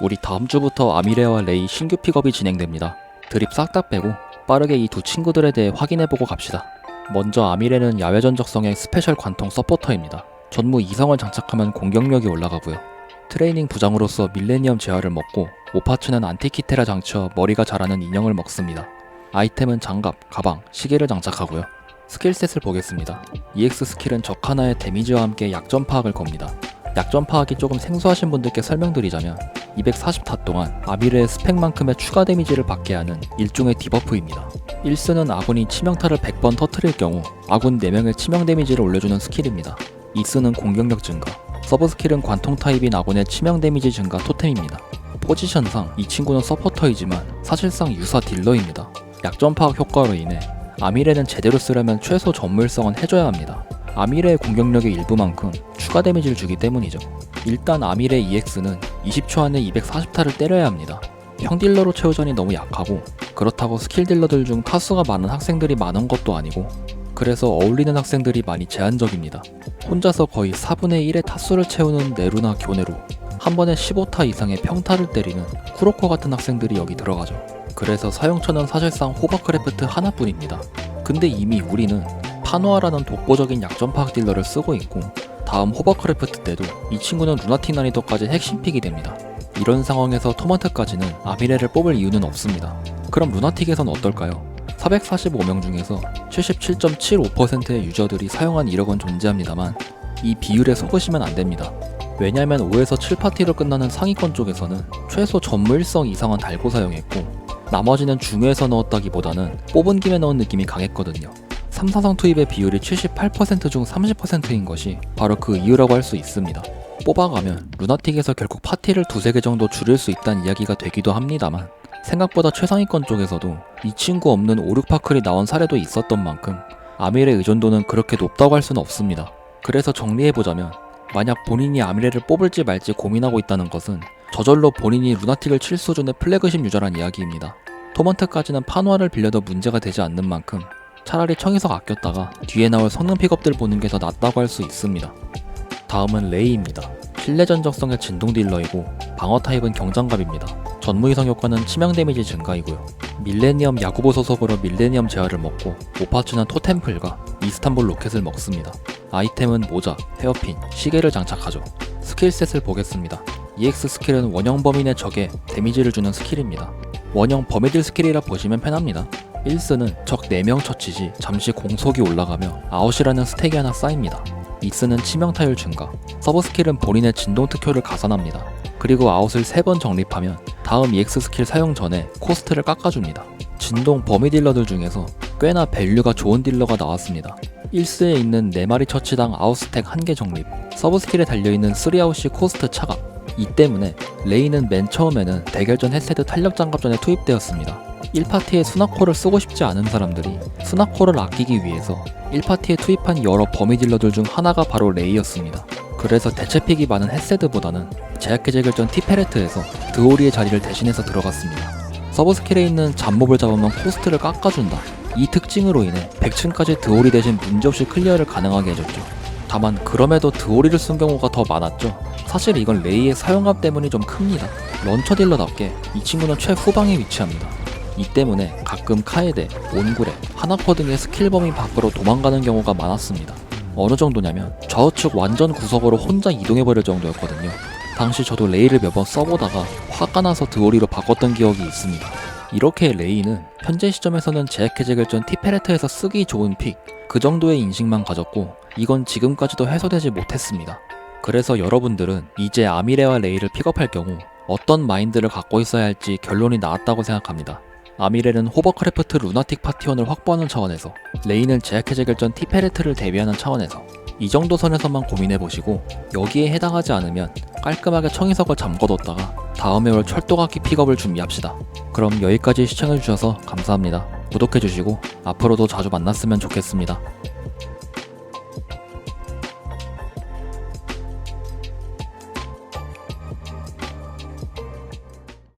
우리 다음 주부터 아미레와 레이 신규 픽업이 진행됩니다. 드립 싹 다 빼고 빠르게 이 두 친구들에 대해 확인해보고 갑시다. 먼저 아미레는 야외 전적성의 스페셜 관통 서포터입니다. 전무 이성을 장착하면 공격력이 올라가고요. 트레이닝 부장으로서 밀레니엄 재화를 먹고 오파츠는 안티키테라 장치와 머리가 자라는 인형을 먹습니다. 아이템은 장갑, 가방, 시계를 장착하고요. 스킬셋을 보겠습니다. EX 스킬은 적 하나의 데미지와 함께 약점 파악을 겁니다. 약점 파악이 조금 생소하신 분들께 설명드리자면 240타 동안 아비르의 스펙만큼의 추가 데미지를 받게 하는 일종의 디버프입니다. 1스는 아군이 치명타를 100번 터트릴 경우 아군 4명의 치명 데미지를 올려주는 스킬입니다. 2스는 공격력 증가, 서브 스킬은 관통 타입인 아군의 치명 데미지 증가 토템입니다. 포지션상 이 친구는 서포터이지만 사실상 유사 딜러입니다. 약점 파악 효과로 인해 아미레는 제대로 쓰려면 최소 전무일성은 해줘야 합니다. 아미레의 공격력의 일부만큼 추가 데미지를 주기 때문이죠. 일단 아미레 EX는 20초 안에 240타를 때려야 합니다. 형딜러로 채우전이 너무 약하고 그렇다고 스킬 딜러들 중 타수가 많은 학생들이 많은 것도 아니고 그래서 어울리는 학생들이 많이 제한적입니다. 혼자서 거의 4분의 1의 타수를 채우는 네루나 교네로 한 번에 15타 이상의 평타를 때리는 쿠로코 같은 학생들이 여기 들어가죠. 그래서 사용처는 사실상 호버크래프트 하나뿐입니다. 근데 이미 우리는 파노아라는 독보적인 약점 파악 딜러를 쓰고 있고 다음 호버크래프트 때도 이 친구는 루나틱 난이도까지 핵심 픽이 됩니다. 이런 상황에서 토마트까지는 아미레를 뽑을 이유는 없습니다. 그럼 루나틱에선 어떨까요? 445명 중에서 77.75%의 유저들이 사용한 이력은 존재합니다만 이 비율에 속으시면 안 됩니다. 왜냐면 5에서 7파티로 끝나는 상위권 쪽에서는 최소 전무일성 이상은 달고 사용했고 나머지는 중요해서 넣었다기보다는 뽑은 김에 넣은 느낌이 강했거든요. 3, 4성 투입의 비율이 78%중 30%인 것이 바로 그 이유라고 할 수 있습니다. 뽑아가면 루나틱에서 결국 파티를 두세 개 정도 줄일 수 있다는 이야기가 되기도 합니다만 생각보다 최상위권 쪽에서도 이 친구 없는 5, 6파클이 나온 사례도 있었던 만큼 아밀의 의존도는 그렇게 높다고 할 수는 없습니다. 그래서 정리해보자면 만약 본인이 아미레를 뽑을지 말지 고민하고 있다는 것은 저절로 본인이 루나틱을 칠 수준의 플래그십 유저란 이야기입니다. 토먼트까지는 파노아를 빌려도 문제가 되지 않는 만큼 차라리 청이석 아꼈다가 뒤에 나올 성능 픽업들 보는 게 더 낫다고 할 수 있습니다. 다음은 레이입니다. 실내 전적성의 진동 딜러이고 방어 타입은 경장갑입니다. 전무 이성 효과는 치명 데미지 증가이고요. 밀레니엄 야구보 소속으로 밀레니엄 재화를 먹고 오파츠는 토템플과 이스탄불 로켓을 먹습니다. 아이템은 모자, 헤어핀, 시계를 장착하죠. 스킬셋을 보겠습니다. EX 스킬은 원형 범인의 적에 데미지를 주는 스킬입니다. 원형 범위딜 스킬이라 보시면 편합니다. 1스는 적 4명 처치 시 잠시 공속이 올라가며 아웃이라는 스택이 하나 쌓입니다. 2스는 치명 타율 증가, 서브 스킬은 본인의 진동 특효를 가산합니다. 그리고 아웃을 3번 정립하면 다음 EX 스킬 사용 전에 코스트를 깎아줍니다. 진동 범위 딜러들 중에서 꽤나 밸류가 좋은 딜러가 나왔습니다. 1스에 있는 4마리 처치당 아웃 스택 1개 정립, 서브 스킬에 달려있는 3아웃시 코스트 차감, 이 때문에 레이는 맨 처음에는 대결전 헤세드 탄력 장갑전에 투입되었습니다. 1파티에 수나코를 쓰고 싶지 않은 사람들이 수나코를 아끼기 위해서 1파티에 투입한 여러 범위 딜러들 중 하나가 바로 레이였습니다. 그래서 대체픽이 많은 헤세드보다는 제약해제 결전 티페레트에서 드오리의 자리를 대신해서 들어갔습니다. 서브 스킬에 있는 잡몹을 잡으면 코스트를 깎아준다. 이 특징으로 인해 100층까지 드오리 대신 문제없이 클리어를 가능하게 해줬죠. 다만 그럼에도 드오리를 쓴 경우가 더 많았죠. 사실 이건 레이의 사용감 때문이 좀 큽니다. 런처 딜러답게 이 친구는 최후방에 위치합니다. 이 때문에 가끔 카에데, 온구레, 하나커 등의 스킬 범위 밖으로 도망가는 경우가 많았습니다. 어느 정도냐면 좌우측 완전 구석으로 혼자 이동해버릴 정도였거든요. 당시 저도 레이를 몇 번 써보다가 화가 나서 드오리로 바꿨던 기억이 있습니다. 이렇게 레이는 현재 시점에서는 제약해제 결전 티페레트에서 쓰기 좋은 픽, 그 정도의 인식만 가졌고 이건 지금까지도 해소되지 못했습니다. 그래서 여러분들은 이제 아미레와 레이를 픽업할 경우 어떤 마인드를 갖고 있어야 할지 결론이 나왔다고 생각합니다. 아미레는 호버크래프트 루나틱 파티원을 확보하는 차원에서 레이는 제약해제 결전 티페레트를 대비하는 차원에서 이 정도 선에서만 고민해보시고 여기에 해당하지 않으면 깔끔하게 청이석을 잠궈뒀다가 다음에 올 철도각기 픽업을 준비합시다. 그럼 여기까지 시청해주셔서 감사합니다. 구독해주시고 앞으로도 자주 만났으면 좋겠습니다.